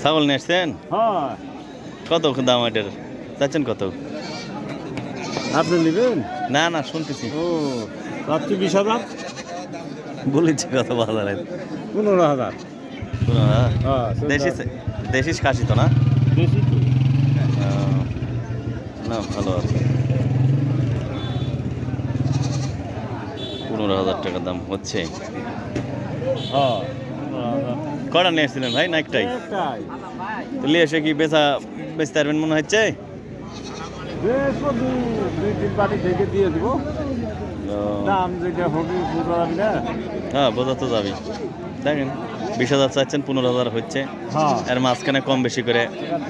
ছাগল নিয়ে আসছেন? হ্যাঁ। কত দাম এটার? চাচ্ছেন কত? আপনি নেবেন? না না শুনতেছি। ও রাত্রি বিশ হাজার? বলেছি কত লাগে। পনেরো হাজার। শোনো, হ্যাঁ। হ্যাঁ দেশি দেশি খাসি তো না? না ভালো আছে। পনেরো হাজার টাকা দাম হচ্ছে। হ্যাঁ পনেরো হাজার। কটা নিয়ে এসেছিলেন ভাই না একটাই নিয়ে এসে কি বেচা বেচতে পারবেন মনে হচ্ছে? হ্যাঁ বোঝা তো যাবি দেখেন বিশ হাজার চাচ্ছেন পনেরো হাজার হচ্ছে। হ্যাঁ। এর মাঝখানে কম বেশি করে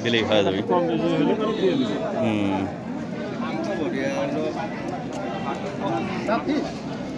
দিলেই হয়ে যাবে। কম বেশি হলে পরে দিয়ে দিব। হুম।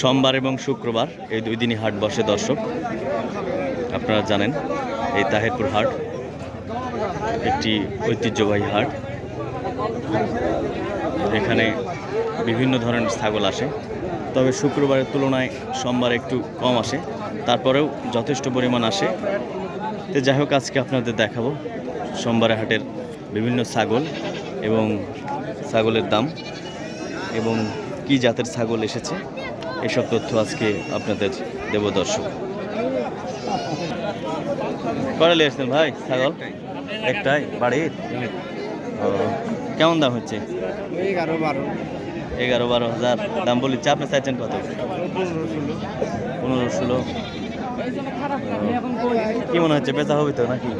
সোমবার এবং শুক্রবার এই দুই দিনই হাট বসে দর্শক। আপনারা জানেন, এই তাহেরপুর হাট একটি ঐতিহ্যবাহী হাট। এখানে বিভিন্ন ধরনের ছাগল আসে। তবে শুক্রবারের তুলনায় সোমবার একটু কম আসে। তারপরেও যথেষ্ট পরিমাণ আসে। তো যাই হোক, আজকে আপনাদের দেখাবো সোমবারের হাটের বিভিন্ন ছাগল এবং ছাগলের দাম এবং কি জাতের ছাগল এসেছে। এসব তথ্য আজকে আপনাদের দেব দর্শক। কটা নিয়ে এসছেন ভাই? ছাগল? একটাই? বাড়ির কেমন দাম হচ্ছে? এগারো বারো। এগারো বারো হাজার। দাম বলি আপনি চাইছেন কত? পনেরো ষোলো। কি মনে হচ্ছে বেচা হবে তো নাকি?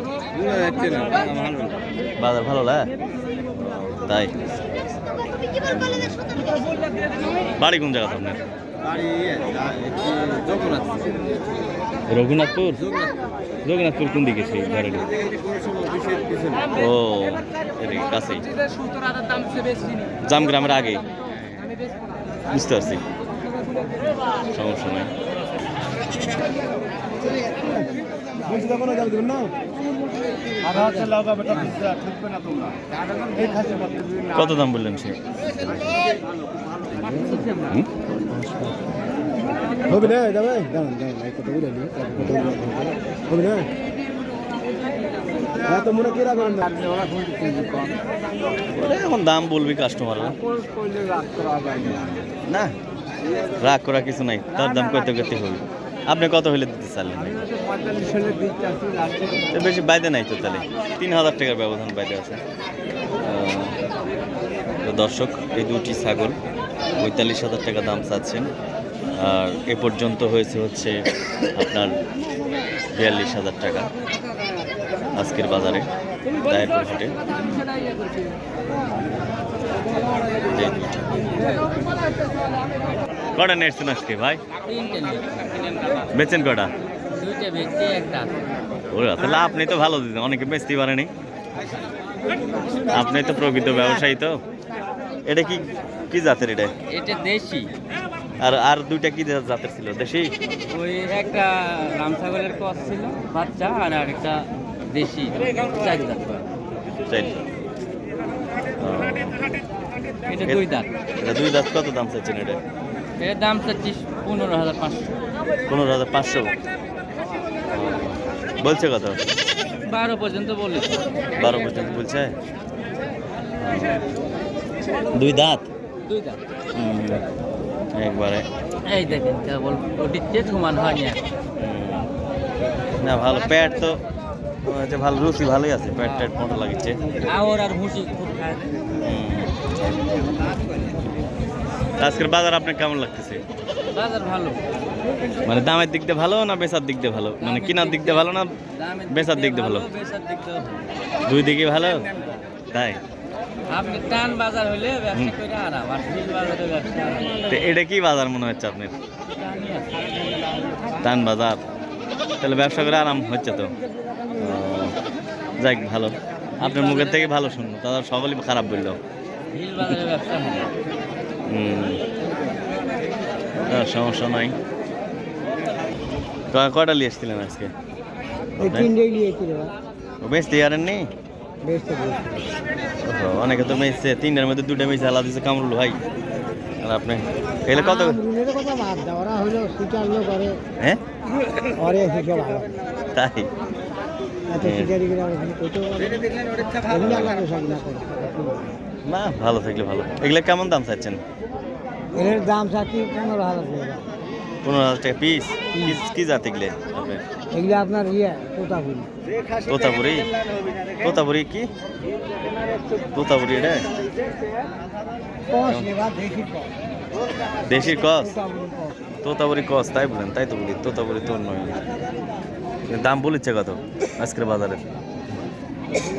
বাজার ভালো না? তাই। বাড়ি কোন জায়গা আপনার? রঘুনাথপুর? রঘুনাথপুর কোন দিকে সেই ঘরের ও এদিকে কাছেই। জামগ্রামের আগে। বুঝতে পারছি। সমস্যা নাই। কত দাম বললেন সে? কত এখন দাম বলবি কাস্টমার না, রাগ করা কিছু নাই, তার দাম করতে করতে হবে। আপনি কত হলে দিতে চাইলেন? বেশি বাইরে নাই তো তাহলে। তিন হাজার টাকার ব্যবধান বাইরে আছে। দর্শক, এই দুটি ছাগল পঁয়তাল্লিশ হাজার টাকা দাম চাচ্ছেন। আর এ পর্যন্ত হয়েছে হচ্ছে আপনার বিয়াল্লিশ হাজার টাকা আজকের বাজারে, দায়েরপুর। কটা নেটছেন আজকে ভাই? বেচেন কটা? তাহলে আপনি তো ভালো দিতেন অনেকে বেচতেই পারেনি আপনি তো প্রকৃত ব্যবসায়ী তো। এটা কি কি জাতের এটা? এটা দেশি। আর আর দুইটা কি জাতের ছিল? দেশি? ওই একটা রাম ছাগলের কস ছিল বাচ্চা আর আরেকটা দেশি চার দাঁত চাই এটা দুই দাঁত এটা দুই দাঁত কত দাম চাইছেন এটা? এর দাম চাচ্ছি পনেরো হাজার পাঁচশো। পনেরো হাজার পাঁচশো। বলছে কত? বারো পর্যন্ত বলি বারো পর্যন্ত বলছে? দুই দাঁত? দুই দাঁত একবারে। এই দেখেন কেবল ওটির সমান হয়নি না ভালো প্যাট তো ভালো রুচি ভালোই আছে প্যাট ট্যাট মোটা লাগিচ্ছে। আওর আর ভুসি খুব খায়। আজকের বাজার আপনার কেমন লাগতেছে? বাজার ভালো। মানে দামের দিক দিয়ে ভালো না বেচার দিক দিয়ে ভালো? মানে কেনার দিক দিয়ে ভালো না দামের বেচার দিক দিয়ে ভালো বেচার দিক দিয়ে ভালো। দুই দিকে ভালো? তাই? আপনি টান বাজার হলে ব্যবসা করে আরাম আর ঢিল বাজারে ব্যবসা তো এটা কি বাজার মনে হচ্ছে আপনার? টান বাজার। তাহলে ব্যবসা করে আরাম হচ্ছে তো। যাক ভালো। আপনার মুখের থেকে ভালো শুনব তারা সকলেই খারাপ বলল। হিল বাজারে ব্যবসা সমস্যা নাই। ক- কয়টা নিয়ে এসছিলেন আজকে? বেশ বেশ ওহো, অনেকে তো মেয়েছে তিনটার মধ্যে দুটো মেয়েছে আলাদা দিচ্ছে কামরুল ভাই। আর আপনি এগুলো কত হ্যাঁ? ভালো তাই? সব না ভালো থাকলে ভালো। এগুলো কেমন দাম চাচ্ছেন? এর দাম চাচ্ছি পনেরো হাজার পনেরো হাজার টাকা পিস কি জাত এগুলো? এগুলো আপনার ইয়ে তোতাপুরি। তোতাপুরি? তোতাপুরি কি? তোতাপুরি কস নেবা কস তোতাপুরি কস তাই বলেন তাই তো বলি তোতাপুরি তোর নয় দাম বলিচ্ছে কত আজকের বাজারে?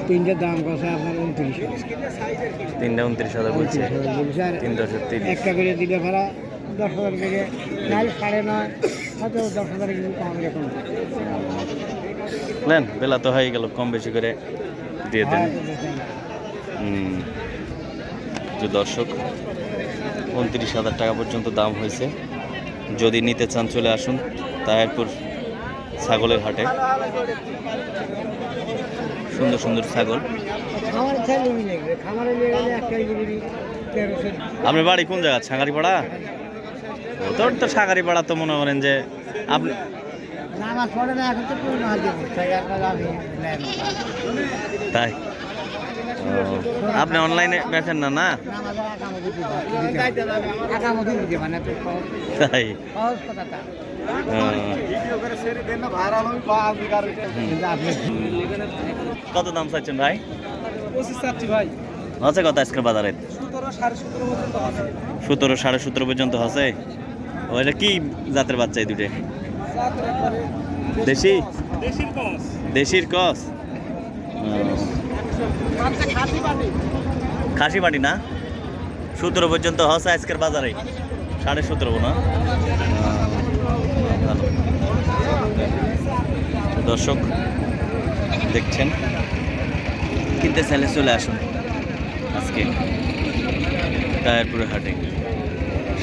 তিনটে দাম কষে আপনার উনত্রিশ। তিনটা উনত্রিশ হাজার বলছে তিন দশ তিরিশ। একটা করে দিলে ভাড়া দশ হাজার করে নাহলে সাড়ে নয় হয়তো দশ হাজার কম এরকম। নেন বেলা তো হয়ে গেল কম বেশি করে দিয়ে দেন। হুম। তো দর্শক উনত্রিশ হাজার টাকা পর্যন্ত দাম হয়েছে। যদি নিতে চান চলে আসুন তাহেরপুর ছাগলের হাটে। সুন্দর সুন্দর ছাগল। আপনার বাড়ি কোন জায়গা? ছাগারিপাড়া ও তোর তো ছাগারিপাড়া তো মনে করেন যে আপনি পড়ে। তাই? আপনি অনলাইনে বেচেন না না? তাই? কত দাম চাইছেন ভাই? ভাই আছে কত আজকের বাজারে? সতেরো সাড়ে সতেরো পর্যন্ত আছে? এটা কি জাতের বাচ্চা এই দুটে দেশি? দেশির কস। খাসি বাটি না? সতেরো পর্যন্ত হচ্ছে আজকের বাজারে। সাড়ে সতেরো, না? দর্শক, দেখছেন? কিনতে চাইলে চলে আসুন। আজকে। টায়ারপুরের হাটে।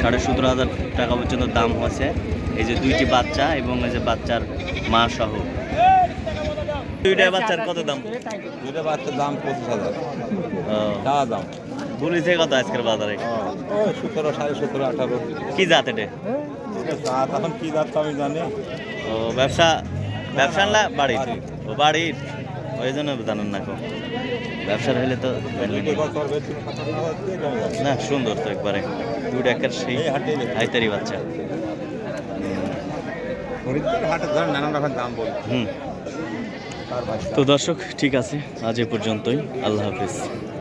সাড়ে সতেরো হাজার টাকা পর্যন্ত দাম হয়েছে। এই যে দুইটি বাচ্চা এবং এই যে বাচ্চার মা সহ। দুইটা বাচ্চার কত দাম? দুটো বাচ্চার দাম পঁচিশ হাজার। ও, টাকা দাম। বলেছে কত আজকের বাজারে। সতেরো সাড়ে সতেরো আঠারো। কি জাত এটা? জাত এখন কি জাত আমি জানি। ও ব্যবসা ব্যবসা না বাড়ির? ও বাড়ির। ওই জন্য জানেন না কো ব্যবসার হলে তো। না সুন্দর তো একবারে। দুই ডাকার সেই হাইতারি বাচ্চা। তো দর্শক ঠিক আছে। আজ এ পর্যন্তই। আল্লাহ হাফিজ।